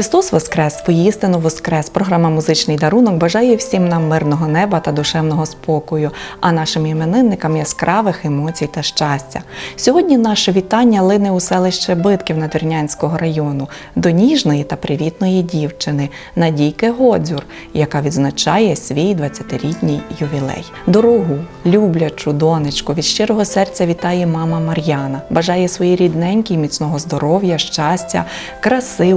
Христос Воскрес, воістину Воскрес. Програма Музичний дарунок бажає всім нам мирного неба та душевного спокою, а нашим іменинникам яскравих емоцій та щастя. Сьогодні наше вітання лине у селище Битків Надвірнянського району до ніжної та привітної дівчини Надійки Годзюр, яка відзначає свій 20-рітній ювілей. Дорогу, люблячу донечку від щирого серця вітає мама Мар'яна. Бажає своїй рідненькій міцного здоров'я, щастя, краси,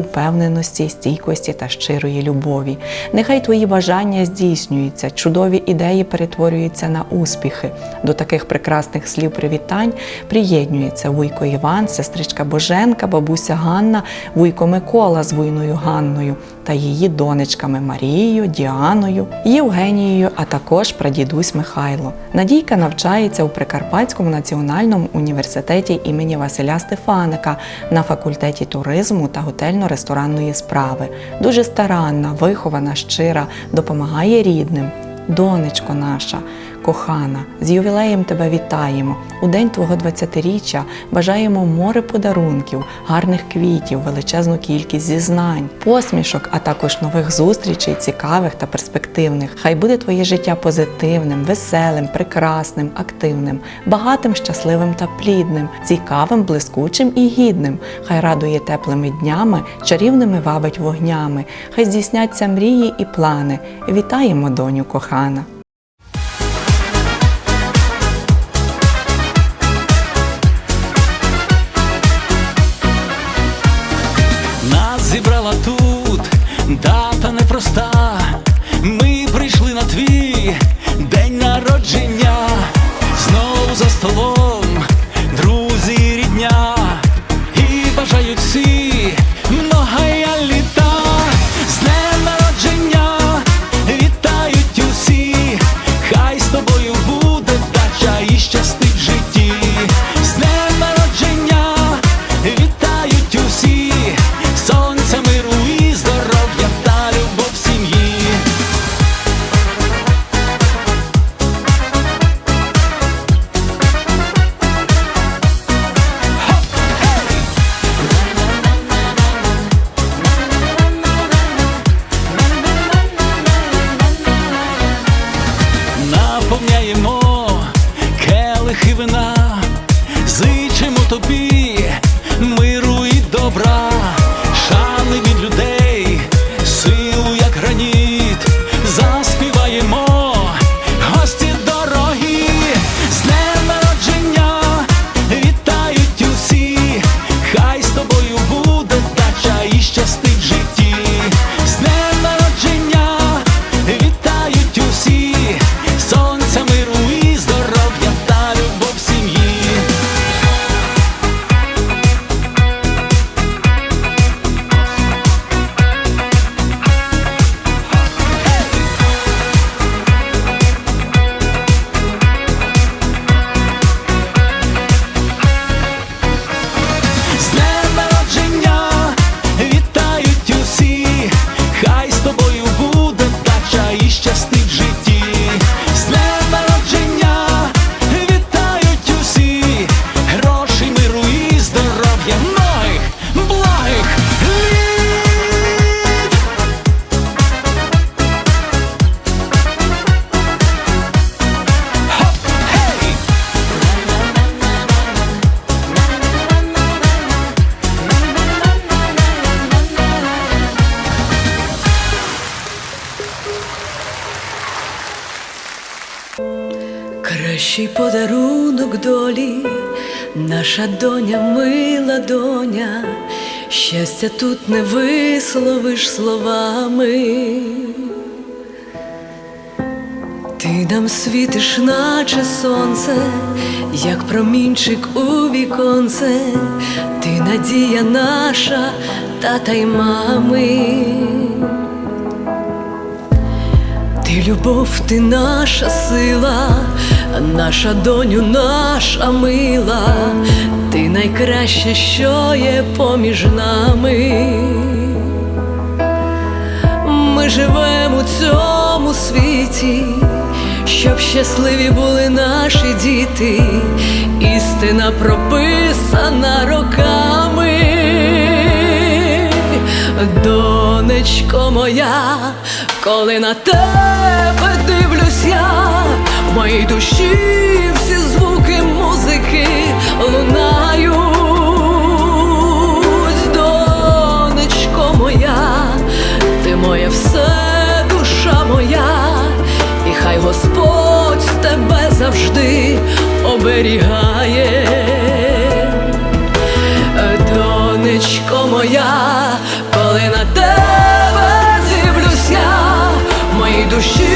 впевненості, стійкості та щирої любові. Нехай твої бажання здійснюються, чудові ідеї перетворюються на успіхи. До таких прекрасних слів привітань приєднюється вуйко Іван, сестричка Боженка, бабуся Ганна, вуйко Микола з вуйною Ганною та її донечками Марією, Діаною, Євгенією, а також прадідусь Михайло. Надійка навчається у Прикарпатському національному університеті імені Василя Стефаника на факультеті туризму та готельно-ресторанної справи. Дуже старанна, вихована, щира, допомагає рідним. Донечко наша, кохана, з ювілеєм тебе вітаємо. У день твого 20-річчя бажаємо море подарунків, гарних квітів, величезну кількість зізнань, посмішок, а також нових зустрічей, цікавих та перспективних. Хай буде твоє життя позитивним, веселим, прекрасним, активним, багатим, щасливим та плідним, цікавим, блискучим і гідним. Хай радує теплими днями, чарівними вабить вогнями. Хай здійсняться мрії і плани. Вітаємо, доню кохана. gostar. No. Кращий подарунок долі, наша доня, мила доня, щастя тут не висловиш словами. Ти нам світиш, наче сонце, як промінчик у віконце, ти надія наша, тата й мами. Ти любов, ти наша сила, наша доню, наша мила, ти найкраще, що є поміж нами. Ми живемо у цьому світі, щоб щасливі були наші діти, істина прописана роками. донечко моя, коли на тебе дивлюсь я, в моїй душі всі звуки музики лунають, донечко моя, ти моє все, душа моя, і хай Господь тебе завжди оберігає. В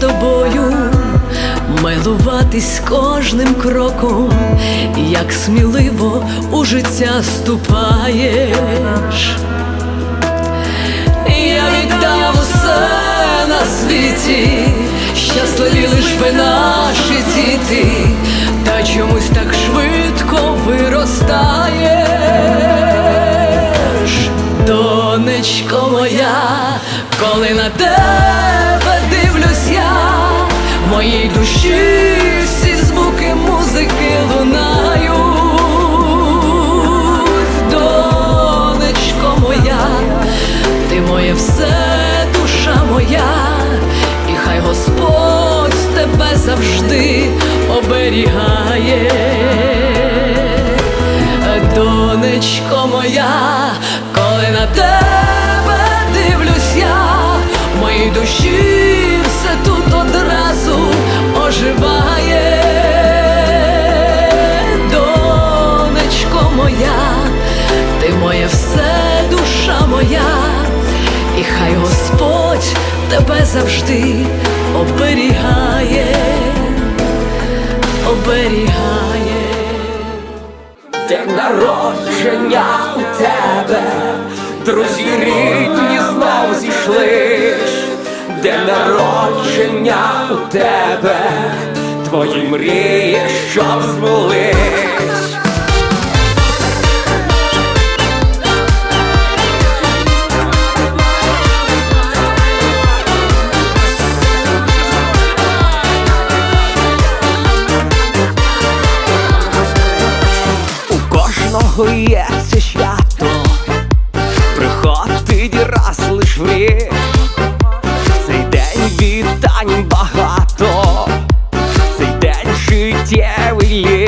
тобою, милуватись кожним кроком, як сміливо у життя ступаєш. Я віддав усе на світі, щасливі лиш ви наші діти, та чомусь так швидко моє все, душа моя, і хай Господь тебе завжди оберігає. Донечко моя, коли на тебе дивлюсь я, в моїй душі і хай Господь тебе завжди оберігає, оберігає. День народження у тебе, друзі рідні знов зійшлись, День народження у тебе, твої мрії, щоб збулись. Це свято, приходить раз лиш в рік. В цей день вітань багато, в цей день життєвий лік,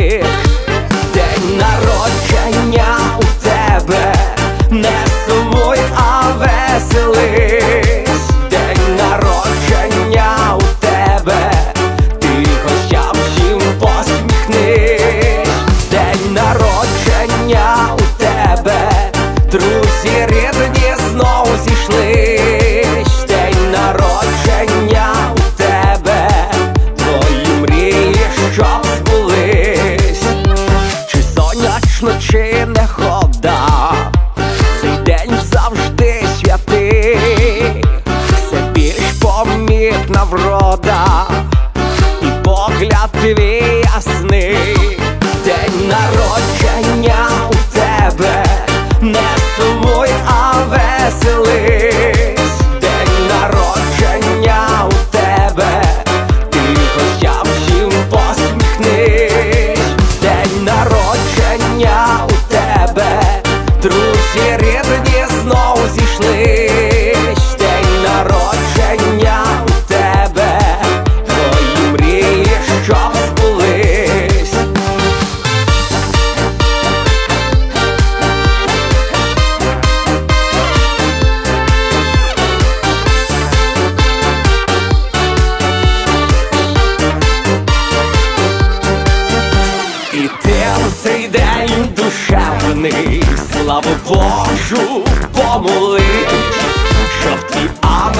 помітна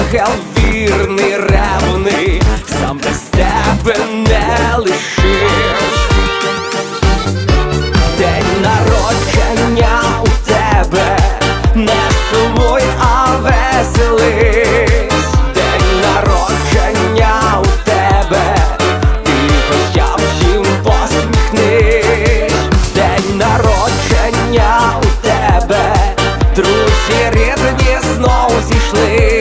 ангел вірний, ревний, сам без тебе не лишив День народження у тебе, не сумуй, а веселись. День народження у тебе, ти хоча всім посміхнись. День народження у тебе, друзі рідні знову зійшли.